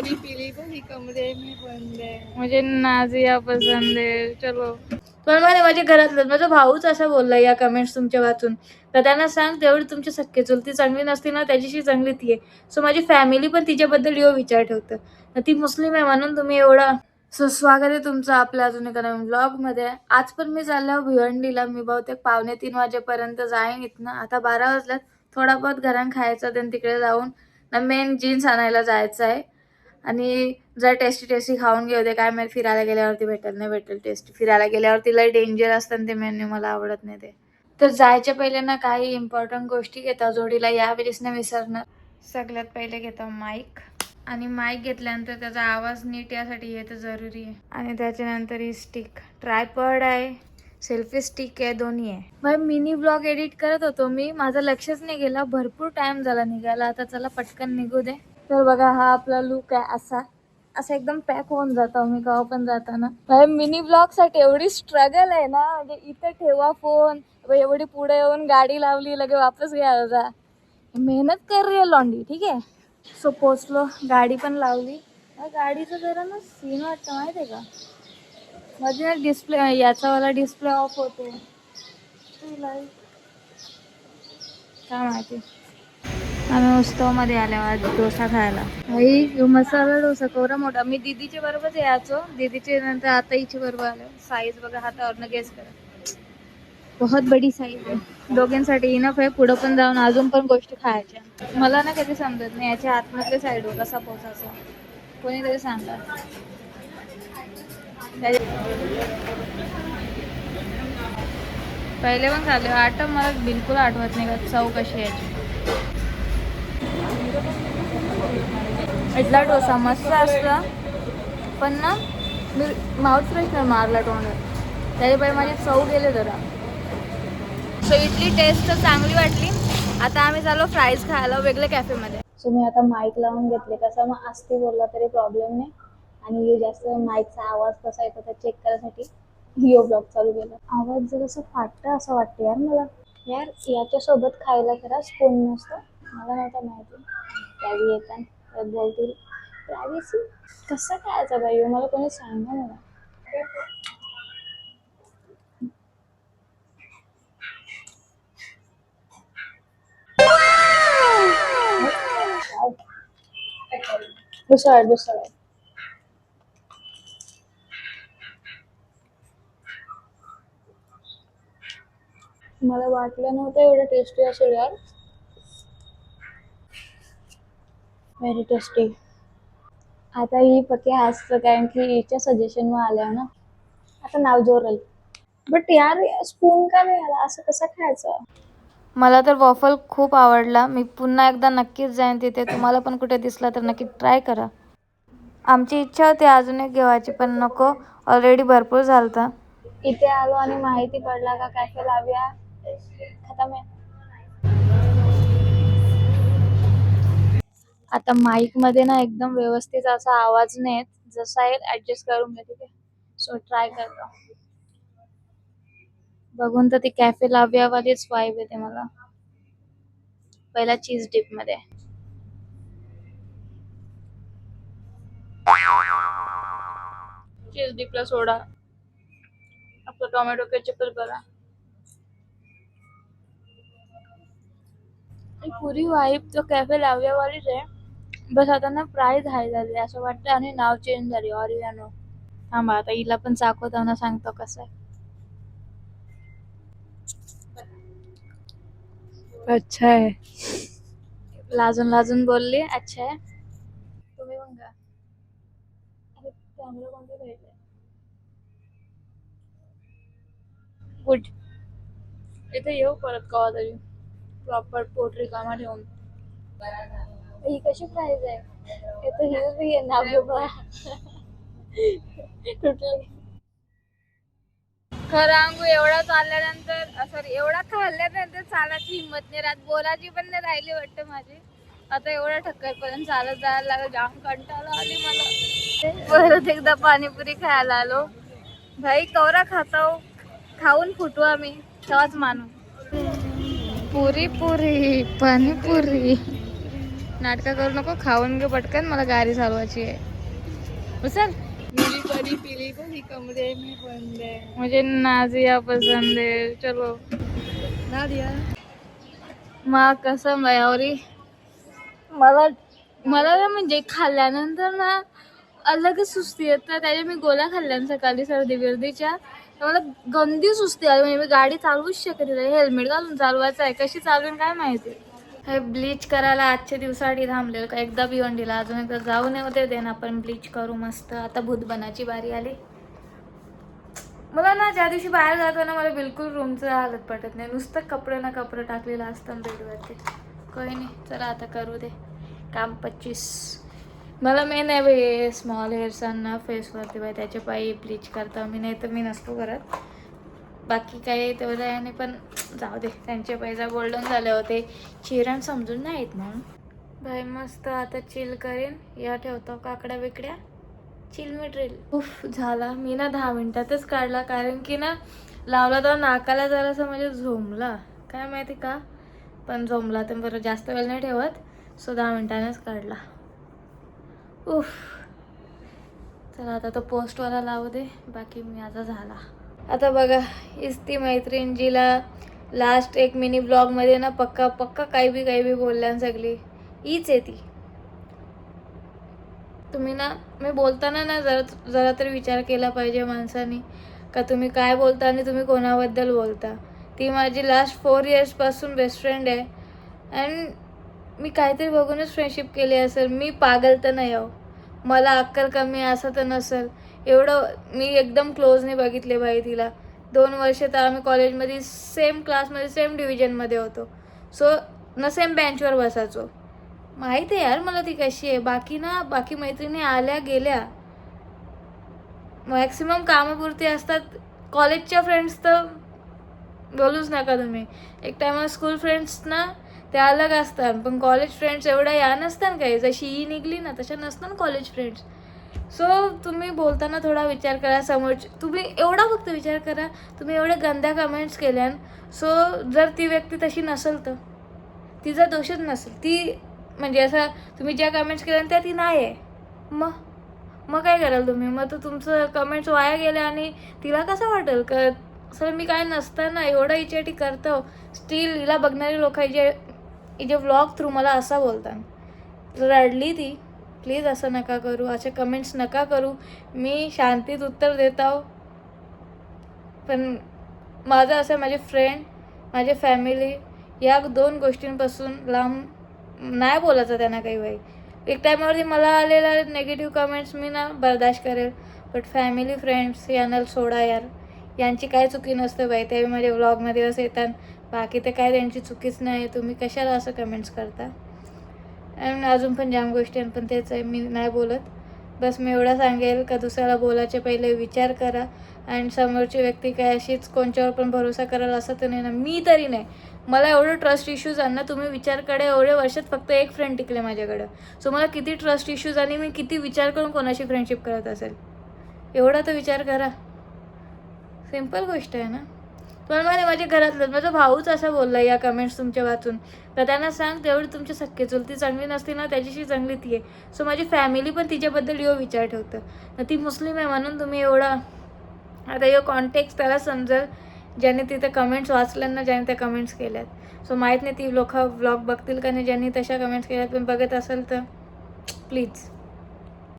सारी पीली भरी कमरे में बंद है मुझे नाझिया पसंद आहे चलो. पण मला माझ्या घरातलं माझा भाऊच असं बोलला या कमेंट्स तुमच्या वाचून तर त्यांना सांग तेवढी तुमची सख्खी चुलती चांगली नसती ना त्याच्याशी चांगली ती आहे. सो माझी फॅमिली पण तिच्याबद्दल यो विचार ठेवतं. ती मुस्लिम आहे म्हणून तुम्ही एवढा सो स्वागत आहे तुमचं आपल्या अजून एका नवीन ब्लॉगमध्ये आज पण मी चाललो भिवंडीला. मी बहुतेक पावणे तीन वाजेपर्यंत जाईन इथनं. आता बारा वाजल्यात. थोडा बहुत घरात खायचं देन तिकडे जाऊन. ना मेन जीन्स आणायला जायचं आहे. आणि जर टेस्टी टेस्टी खाऊन घेऊ दे काय माहिती फिरायला गेल्यावरती भेटेल नाही भेटेल टेस्टी फिरायला गेल्यावरती लय डेंजर असतं ते मेन्यू मला आवडत नाही ते. तर जायच्या पहिले ना काही इम्पॉर्टंट गोष्टी घेता जोडीला यावेळेस ना विसरणार सगळ्यात पहिले घेतो माईक आणि माईक घेतल्यानंतर त्याचा आवाज नीट यासाठी येतं जरुरी आहे. आणि त्याच्यानंतर ही स्टिक ट्रायपॉड आहे सेल्फी स्टिक आहे दोन्ही आहे. भाई मिनी ब्लॉग एडिट करत होतो मी. माझं लक्षच नाही गेला. भरपूर टाइम झाला निघायला. आता चला पटकन निघू दे. तर बघा हा आपला लुक आहे असा. असं एकदम पॅक होऊन जातो मी केव्हा पण जाताना. भाई मिनी ब्लॉगसाठी एवढी स्ट्रगल आहे ना म्हणजे इथं ठेवा फोन एवढी पुढे येऊन गाडी लावली लगे वापस घ्या जा. मेहनत कर रही आहे लॉन्डी ठीक आहे? सो पोचलो गाडी पण लावली. गाडीचं जरा ना सीन वाटतं माहिती आहे का? मध्ये ना डिस्प्ले याचावाला डिस्प्ले ऑफ होतो. काय माहिती? आम्ही उत्सवामध्ये आल्या आज डोसा खायला. भाई मसाला डोसा कोरा मोठा. मी दीदीच्या बरोबर यायचो हो. दीदीचे नंतर आता हिच्या बरोबर आलो. साईज बघा हातावरनं गेस करा. बहुत बडी साईज आहे. दोघांसाठी इनफ आहे. पुढं पण जाऊन अजून पण गोष्टी खायच्या. मला ना कधी समजत नाही याच्या आतमधले साईड कसा पोचायचा. कोणीतरी सांगा. पहिले पण खाल्ले. आठ मला बिलकुल आठवत नाही का चव कशी याची. इथला डोसा मस्त असला पण ना मी माउथ फ्रेशनर मारला तोंडात. त्याच्यामुळे माझी चव गेले जरा. सो इथली टेस्ट तर चांगली वाटली. आता आम्ही चाललो फ्राईज खायला वेगळ्या कॅफेमध्ये सो मी आता माईक लावून घेतले. कसं मग असते बोलला तरी प्रॉब्लेम नाही. आणि जास्त माईकचा आवाज कसा येतो ते चेक करायसाठी हिओ ब्लॉग चालू केला. आवाज जर असं फाटतं असं वाटतं यार मला. यार याच्यासोबत खायला खरा स्पून नसतं. मला नव्हतं माहिती. त्यावेळी येतात बोलतील प्रायव्हसी कसं खायचं बाई? मला कोणी सांगा मला दुसरा दुसरा मला वाटलं नव्हतं एवढं टेस्टी असेल यार. व्हेरी टेस्टी आता ही पक्की असतं कारण की हिच्या सजेशन आल्या ना. आता नाव जोरल. बट यार स्पून का नाही आला? असं कसं खायचं? मला तर वॉफल खूप आवडला. मी पुन्हा एकदा नक्कीच जाईन तिथे. तुम्हाला पण कुठे दिसला तर नक्की ट्राय करा. आमची इच्छा होती अजून एक घेवायची पण नको. ऑलरेडी भरपूर झालता. इथे आलो आणि माहिती पडला का कॅफे लाव्या. खतम आहे. आता माईकमध्ये ना एकदम व्यवस्थित असा आवाज नाही येत. जसा येईल ऍडजस्ट करून घे ठीक आहे? सो ट्राय करतो. बघून तर ती कॅफे लाव्या वालीच वाईब येते मला. पहिला चीज डिपमध्ये. चीज डिपला सोडा. आपलं टोमॅटो केचपच बघा पुरी वाईब तो कॅफे लाव्यावालीच आहे. बस आता ना प्राइस हाय झाली असं वाटतं आणि नाव चेंज झाली ऑरियानो थांबा आता हिला पण चाकवताना सांगतो कसं आहे. अच्छा आहे. लाजून लाजून बोलली अच्छा आहे. तुम्ही पण का अरे कॅमेरा कोणते घ्यायचे गुड इथे येऊ परत कवा तरी प्रॉपर पोटरी कामा ठेवून. ही कशी प्राइस आहे? हे तर हिरो बी आहे ना बाबा. खरं अंगू एवढा चालल्यानंतर सॉरी एवढा खाल्ल्यानंतर चालायची हिंमत नाही राहत. बोलायची पण नाही राहिली वाटतं माझी. आता एवढ्या ठक्करपर्यंत चालत जायला लागलं. जाम कंटाळा आली मला. परत एकदा पाणीपुरी खायला आलो. भाई कवरा खातो. खाऊन फुटू आम्ही. तेव्हाच मानू. पुरी पुरी पाणीपुरी. नाटकं करू नको खाऊन घे पटकन मला गाडी चालवायची आहे. उचल. मेरी परी पीली परी कमरे में बंद मुझे नाजिया पसंद है चलो. नादिया. मा कसम यावरी मला मला ना म्हणजे खाल्ल्यानंतर ना अलगच सुस्ती येत त्याच्या मी गोळ्या खाल्ल्या सकाळी सर्दी बिर्दीच्या. मला गंदी सुस्ती आली. म्हणजे मी गाडी चालवूच शकत नाही. हेल्मेट घालून चालवायचं आहे. कशी चालवेन काय माहिती? हे ब्लीच करायला आजच्या दिवसासाठी थांबलेलं का? एकदा भिवंडीला अजून एकदा जाऊ नये होते देन आपण ब्लीच करू मस्त. आता भूतबनाची बारी आली. मला ना ज्या दिवशी बाहेर जातो ना मला बिलकुल रूमचं हालत पटत नाही. नुसतं कपडे ना कपडे टाकलेलं असतं बेडवरती. काही नाही. चला आता करू दे. काम पच्चीस. मला मेन आहे बाई स्मॉल हेअर्सांना फेसवरती बाई. त्याचे पायी ब्लीच करता मी नाही तर मी नसतो करत. बाकी काही तेवढं नाही पण जाऊ दे त्यांचे पैसा गोल्डन झाले होते. चिरण समजून नाही येत म्हणून. बाई मस्त आता चिल करेन. या ठेवतो काकड्या बिकड्या. चिल मिटरेल उफ झाला. मी ना दहा मिनिटातच काढला कारण की ना लावला तर नाकाला जरासं म्हणजे झोंबला. काय माहिती का? पण झोंबला तर बरं जास्त वेळ नाही ठेवत. सो दहा मिनिटानेच काढला. उफ. चला आता तो पोस्टवाला लावू दे. बाकी माझा झाला. आता बघा इस्ती ती मैत्रीण जिला लास्ट एक मिनी ब्लॉगमध्ये ना पक्का पक्का काही बी काही बी बोलल्या सगळी हीच आहे ती. तुम्ही ना मी बोलताना ना जरा जरा तरी विचार केला पाहिजे माणसाने. का तुम्ही काय बोलता आणि तुम्ही कोणाबद्दल बोलता? ती माझी लास्ट फोर इयर्सपासून बेस्ट फ्रेंड आहे. अँड मी काहीतरी बघूनच फ्रेंडशिप केली असेल. मी पागल तर नाही आहो. मला अक्कल कमी असं तर नसेल. एवढं मी एकदम क्लोजने बघितले बाई तिला. दोन वर्ष तर आम्ही कॉलेजमध्ये सेम क्लासमध्ये सेम डिव्हिजनमध्ये होतो. सो न सेम बेंचवर बसायचो. माहिती आहे यार मला ती कशी आहे. बाकी ना बाकी मैत्रिणी आल्या गेल्या. मॅक्सिमम कामापुरती असतात. कॉलेजच्या फ्रेंड्स तर बोलूच नका तुम्ही. एक टायमा स्कूल फ्रेंड्स ना ते अलग असतात. पण कॉलेज फ्रेंड्स एवढ्या या नसतात काही. जशी ही निघली ना तशा नसतात कॉलेज फ्रेंड्स सो तुम्ही बोलताना थोडा विचार करा समोरचे तुम्ही एवढा फक्त विचार करा तुम्ही एवढ्या गंद्या कमेंट्स केल्यान सो जर ती व्यक्ती तशी नसेल तर तिचा दोषच नसेल ती म्हणजे असं तुम्ही ज्या कमेंट्स केल्या त्या ती नाही आहे मग मग काय कराल तुम्ही? मग तर तुमचं कमेंट्स वाया गेले आणि तिला कसं वाटेल? का सर मी काय नसताना एवढं हिच्यासाठी करतो स्टील हिला बघणारी लोक जे हिचे व्लॉग थ्रू मला असा बोलतात. रडली ती. प्लीज असं नका करू असे कमेंट्स नका करू. मी शांतीत उत्तर देत आहो. पण माझं असं माझे फ्रेंड माझे फॅमिली या दोन गोष्टींपासून लांब नाही बोलायचं त्यांना काही वेळी एक टायमावरती मला आलेला नेगेटिव्ह कमेंट्स मी ना बर्दाश्त करेल. बट फॅमिली फ्रेंड्स यांना सोडा यार. यांची काय चुकी नसते बाई ते माझ्या व्लॉगमध्ये असं येतात. बाकी तर काय त्यांची चुकीच नाही तुम्ही कशाला असं कमेंट्स करता? अजून पण जाम गोष्टी आहेत पण तेच आहे मी नाही बोलत. बस मी एवढं सांगेल का दुसऱ्याला बोलायच्या पहिले विचार करा. आणि समोरची व्यक्ती काय अशीच कोणच्यावर पण भरोसा कराल असं तर नाही ना मी तरी नाही. मला एवढं ट्रस्ट इश्यूज आणणं ना तुम्ही विचारकडे एवढ्या वर्षात फक्त एक फ्रेंड टिकले माझ्याकडं. सो मला किती ट्रस्ट इश्यूज आणि मी किती विचार करून कोणाशी फ्रेंडशिप करत असेल? एवढा तर विचार करा. सिंपल गोष्ट आहे ना. पण मला माझ्या घरातलं माझा भाऊच असा बोलला या कमेंट्स तुमच्या वाचून. तर त्यांना सांग तेवढी तुमची सख्खे चुलती चांगली नसती ना त्याच्याशी चांगली ती आहे. सो माझी फॅमिली पण तिच्याबद्दल यो विचार ठेवतं. ती मुस्लिम आहे म्हणून तुम्ही एवढा आता यो कॉन्टॅक्ट त्याला समजेल ज्याने तिथे कमेंट्स वाचल्यांना ज्याने त्या कमेंट्स केल्यात. सो माहीत नाही ती लोक ब्लॉग बघतील का नाही ज्यांनी तशा कमेंट्स केल्यात पण बघत असेल तर प्लीज